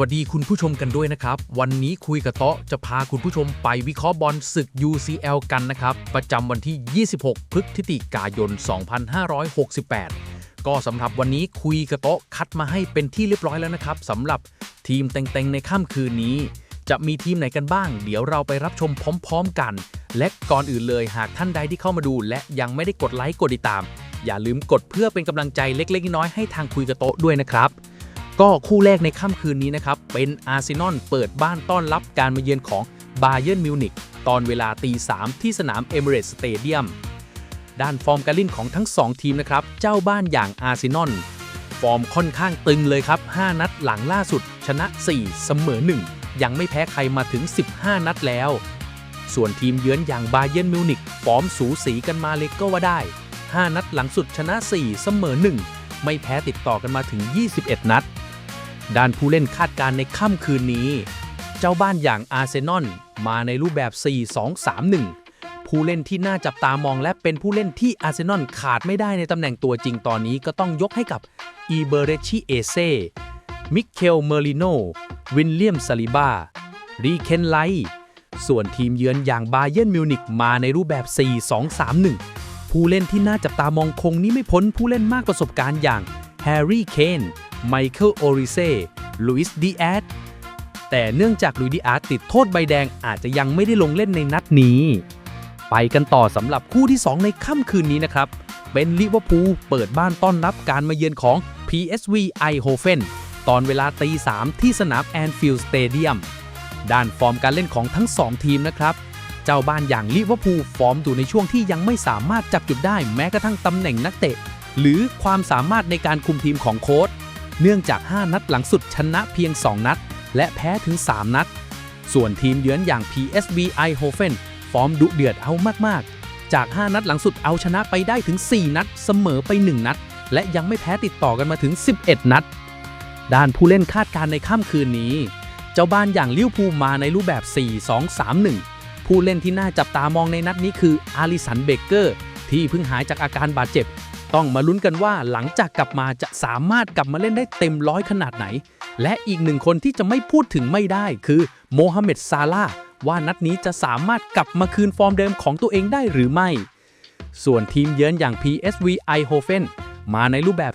วัสดีคุณผู้ชมกันด้วยนะครับ วันนี้คุยกับโต๊ะจะพาคุณผู้ชมไปวิเคราะห์บอลศึก UCL กันนะครับ ประจำวันที่ 26 พฤศจิกายน 2568 ก็สำหรับวันนี้คุยกับโต๊ะคัดมาให้เป็นที่เรียบร้อยแล้วนะครับสำหรับทีมเต็งๆในค่ำคืนนี้ จะมีทีมไหนกันบ้าง เดี๋ยวเราไปรับชมพร้อมๆกัน และก่อนอื่นเลยหากท่านใดที่เข้ามาดู และยังไม่ได้กดไลค์กดติดตาม อย่าลืมกดเพื่อเป็นกำลังใจเล็กๆน้อยๆให้ทางคุยกับโต๊ะด้วยนะครับ ก็คู่แรกในค่ำคืนนี้นะครับ เป็นอาร์เซนอลเปิดบ้านต้อนรับการมาเยือนของบาเยิร์นมิวนิกตอนเวลาตีสามที่สนามเอมิเรตสเตเดียมด้านฟอร์มการเล่นของทั้ง 2 ทีมนะครับ เจ้าบ้านอย่างอาร์เซนอลฟอร์มค่อนข้างตึงเลยครับ 5 นัดหลังล่าสุด ชนะ 4 เสมอ 1 ยังไม่แพ้ใครมาถึง 15 นัดแล้ว ส่วนทีมเยือนอย่างบาเยิร์นมิวนิกฟอร์มสูสีกันมาเลยก็ว่าได้ 5 นัดหลังสุดชนะ 4 เสมอ 1 ไม่แพ้ติดต่อกันมาถึง 21 นัด ด้านผู้เล่นคาดการในค่ำคืนนี้ เจ้าบ้านอย่างอาร์เซนอลมาในรูปแบบ 4-2-3-1 ผู้เล่นที่น่าจับตามองและเป็นผู้เล่นที่อาร์เซนอลขาดไม่ได้ในตำแหน่งตัวจริงตอนนี้ก็ต้องยกให้กับอีเบเรชิเอเซมิเคลเมอริโน วินเลียมซาลิบารีเคนไลส่วนทีมเยือนอย่างบาเยิร์นมิวนิกมาในรูปแบบ 4-2-3-1 ผู้เล่นที่น่าจับตามองคงนี้ไม่พ้นผู้เล่นมากประสบการณ์อย่าง แฮร์รี่ เคน ไมเคิล โอริเซ่ ลุยส์ ดีแอด แต่เนื่องจากลุยส์ ดีอาร์ตติดโทษใบแดงอาจจะยังไม่ได้ลงเล่นในนัดนี้ ไปกันต่อสำหรับคู่ที่ 2 ในค่ำคืนนี้นะครับ เป็นลิเวอร์พูลเปิดบ้านต้อนรับการมาเยือนของ PSV Eindhoven ตอนเวลาตี3ที่สนามแอนฟิลด์สเตเดียม ด้านฟอร์มการเล่นของทั้ง 2 ทีมนะครับเจ้าบ้านอย่างลิเวอร์พูลฟอร์มอยู่ในช่วงที่ยังไม่สามารถจับจุดได้แม้กระทั่งตำแหน่งนักเตะ หรือความสามารถในการคุมทีมของโค้ชเนื่องจาก 5 นัดหลังสุดชนะเพียง 2 นัด และแพ้ถึง 3 นัด ส่วนทีมเยือนอย่าง PSV Eindhoven ฟอร์มดุเดือดเอามากๆ จาก 5 นัดหลังสุดเอาชนะไปได้ถึง 4 นัด เสมอไป 1 นัด และยังไม่แพ้ติดต่อกันมาถึง 11 นัด ด้านผู้เล่นคาดการณ์ในค่ำคืนนี้ เจ้าบ้านอย่างลิวพูมาในรูปแบบ 4-2-3-1 ผู้เล่นที่น่าจับตามองในนัดนี้คืออาริสันเบเกอร์ที่เพิ่งหายจากอาการบาดเจ็บ ต้องมาลุ้นกันว่าหลังจากกลับมาจะสามารถกลับมาเล่นได้เต็มร้อยขนาดไหน และอีกหนึ่งคนที่จะไม่พูดถึงไม่ได้คือโมฮัมเหม็ดซาลาว่านัดนี้จะสามารถกลับมาคืนฟอร์มเดิมของตัวเองได้หรือไม่ ส่วนทีมเยือนอย่าง PSV Eindhoven มาในรูปแบบ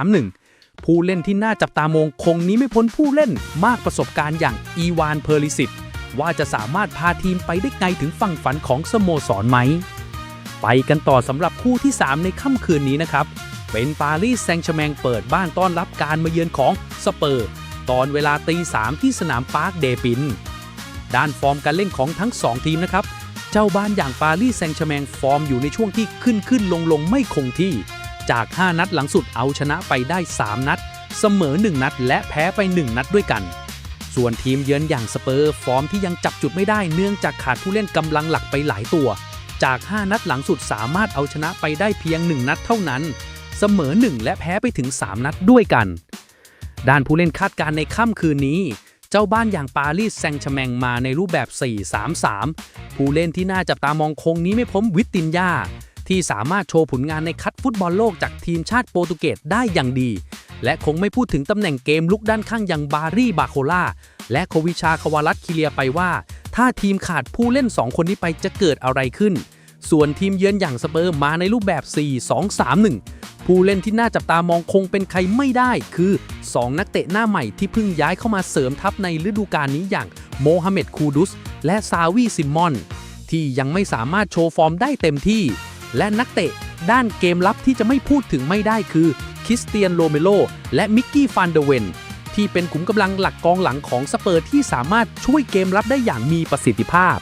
4-2-3-1 ผู้เล่นที่น่าจับตามองคงนี้ไม่พ้นผู้เล่นมากประสบการณ์อย่างอีวานเพอริสิตว่าจะสามารถพาทีมไปได้ไกลถึงฝั่งฝันของสโมสรไหม ไปกันต่อสำหรับคู่ที่ 3 ในค่ำคืนนี้นะครับ เป็นปารีสแซงต์แชร์แมงเปิดบ้านต้อนรับการมาเยือนของสเปอร์ ตอนเวลาตีสามที่สนามปาร์คเดปิน ด้านฟอร์มการเล่นของทั้ง 2 ทีมนะครับ เจ้าบ้านอย่างปารีสแซงต์แชร์แมงฟอร์มอยู่ในช่วงที่ขึ้นขึ้นลงลงไม่คงที่ จาก 5 นัดหลังสุดเอาชนะไปได้ 3 นัด เสมอ 1 นัด และแพ้ไป 1 นัดด้วยกัน ส่วนทีมเยือนอย่างสเปอร์ฟอร์มที่ยังจับจุดไม่ได้เนื่องจากขาดผู้เล่นกำลังหลักไปหลายตัว จาก 5 นัดหลังสุดสามารถเอาชนะไปได้เพียง 1 นัดเท่านั้น เสมอ 1 และแพ้ไปถึง 3 นัดด้วยกัน ด้านผู้เล่นคาดการณ์ในค่ำคืนนี้ เจ้าบ้านอย่างปารีสแซงต์แชแมงมาในรูปแบบ 4-3-3 ผู้เล่นที่น่าจับตามองคงนี้ไม่พ้นวิตตินยาที่สามารถโชว์ผลงานในคัดฟุตบอลโลกจากทีมชาติโปรตุเกสได้อย่างดี และคงไม่พูดถึงตำแหน่งเกมลุกด้านข้างอย่างบารี่บาโคล่าและโควิชาควารัตคิเลียไปว่า ถ้าทีมขาดผู้เล่น 2 คนนี้ไปจะเกิดอะไรขึ้น ส่วนทีมเยือนอย่างสเปอร์มาในรูปแบบ 4-2-3-1 ผู้เล่นที่น่าจับตามองคงเป็นใครไม่ได้ คือ 2 นักเตะหน้าใหม่ที่เพิ่งย้ายเข้ามาเสริมทัพในฤดูกาลนี้อย่างโมฮัมเหม็ดคูดุส และซาวีซิมมอน ที่ยังไม่สามารถโชว์ฟอร์มได้เต็มที่ และนักเตะด้านเกมลับที่จะไม่พูดถึงไม่ได้คือคริสเตียนโรเมโลและมิกกี้ฟานเดเวน ที่เป็นขุมกำลังหลักกองหลังของสเปอร์ที่สามารถช่วยเกมรับได้อย่างมีประสิทธิภาพ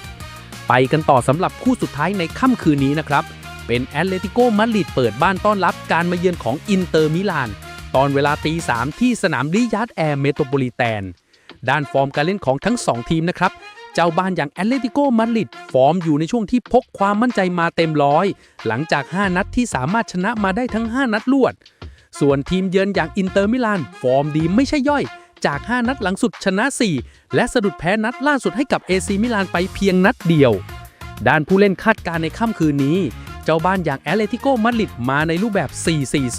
ไปกันต่อสำหรับคู่สุดท้ายในค่ำคืนนี้นะครับ เป็นแอตเลติโกมาดริดเปิดบ้านต้อนรับการมาเยือนของอินเตอร์มิลาน ตอนเวลาตีสามที่สนามริยาดแอร์เมโทรโพลิแตน ด้านฟอร์มการเล่นของทั้ง 2 ทีมนะครับเจ้าบ้านอย่างแอตเลติโกมาดริดฟอร์มอยู่ในช่วงที่พกความมั่นใจมาเต็มร้อย หลังจาก 5 นัดที่สามารถชนะมาได้ทั้ง 5 นัดรวด ส่วนทีมเยือนอย่างอินเตอร์มิลาน ฟอร์มดีไม่ใช่ย่อย จาก 5 นัดหลังสุดชนะ 4 และสะดุดแพ้นัดล่าสุดให้กับเอซีมิลานไปเพียงนัดเดียว ด้านผู้เล่นคาดการในค่ำคืนนี้ เจ้าบ้านอย่างแอตเลติโกมาดริดมาในรูปแบบ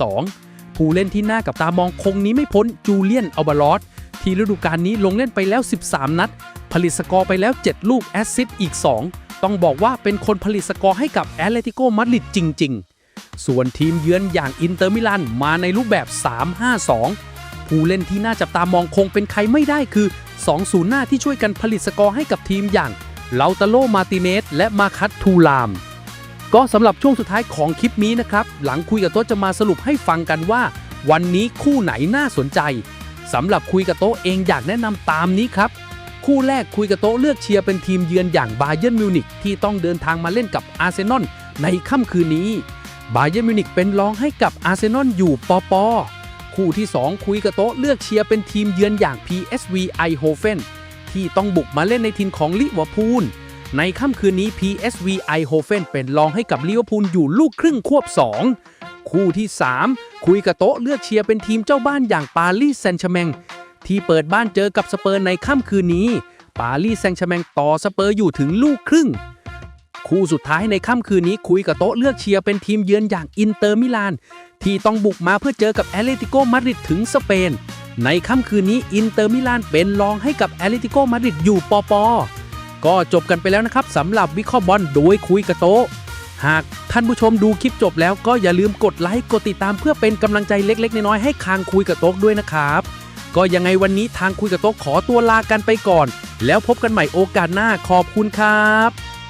4-4-2 ผู้เล่นที่หน่ากับตามองคงนี้ไม่พ้นจูเลียนอัลบารอสททีฤดูกาลนี้ลงเล่นไปแล้ว 13 นัด ผลิตสกอร์ไปแล้ว 7 ลูกแอสซิสต์อีก 2 ต้องบอกว่าเป็นคนผลิตสกอร์ให้กับแอตเลติโกมาดริดจริง ๆ ส่วนทีมเยือนอย่างอินเตอร์มิลานมาในรูปแบบ 3-5-2 ผู้เล่นที่น่าจับตามองคงเป็นใครไม่ได้คือ 2 ศูนย์หน้าที่ช่วยกันผลิตสกอร์ให้กับทีมอย่างเลาตาโลมาติเนสและมาคัตทูลาม ก็สำหรับช่วงสุดท้ายของคลิปนี้นะครับ หลังคุยกับโต๊ะจะมาสรุปให้ฟังกันว่า วันนี้คู่ไหนน่าสนใจสำหรับคุยกับโต๊ะเองอยากแนะนำตามนี้ครับ คู่แรกคุยกับโต๊ะเลือกเชียร์เป็นทีมเยือนอย่างบาเยิร์นมิวนิกที่ต้องเดินทางมาเล่นกับอาร์เซนอลในค่ำคืนนี้ บาเยิร์มิวนิกเป็นรองให้กับอาร์เซนอลอยู่ปอปอคู่ที่ 2 คุยกับโต๊ะเลือกเชียร์เป็นทีมเยือนอย่าง PSV Eindhoven ที่ต้องบุกมาเล่นในทีมของลิเวอร์พูล ในค่ำคืนนี้ PSV Eindhoven เป็นรองให้กับลิเวอร์พูลอยู่ลูกครึ่งควบ 2 คู่ที่ 3 คุยกับโต๊ะเลือกเชียร์เป็นทีมเจ้าบ้านอย่างปารีสแซงต์แชแมงที่เปิดบ้านเจอกับสเปอร์ในค่ำคืนนี้ ปารีสแซงต์แชแมงต่อสเปอร์อยู่ถึงลูกครึ่ง คู่สุดท้ายในค่ำคืนนี้คุยกับโต๊ะเลือกเชียร์เป็นทีมเยือนอย่างอินเตอร์มิลาน ที่ต้องบุกมาเพื่อเจอกับแอตเลติโกมาดริดถึงสเปน ในค่ำคืนนี้อินเตอร์มิลานเป็นรองให้กับแอตเลติโกมาดริดอยู่ปอปอก็จบกันไปแล้วนะครับสำหรับวิเคราะห์บอลโดยคุยกับโต๊ะหากท่านผู้ชมดูคลิปจบแล้วก็อย่าลืมกดไลค์กดติดตามเพื่อเป็นกำลังใจเล็ก ๆ น้อยๆให้คางคุยกับโต๊ะด้วยนะครับก็ยังไงวันนี้ทางคุยกับโต๊ะขอตัวลากันไปก่อน แล้วพบกันใหม่โอกาสหน้าขอบคุณครับ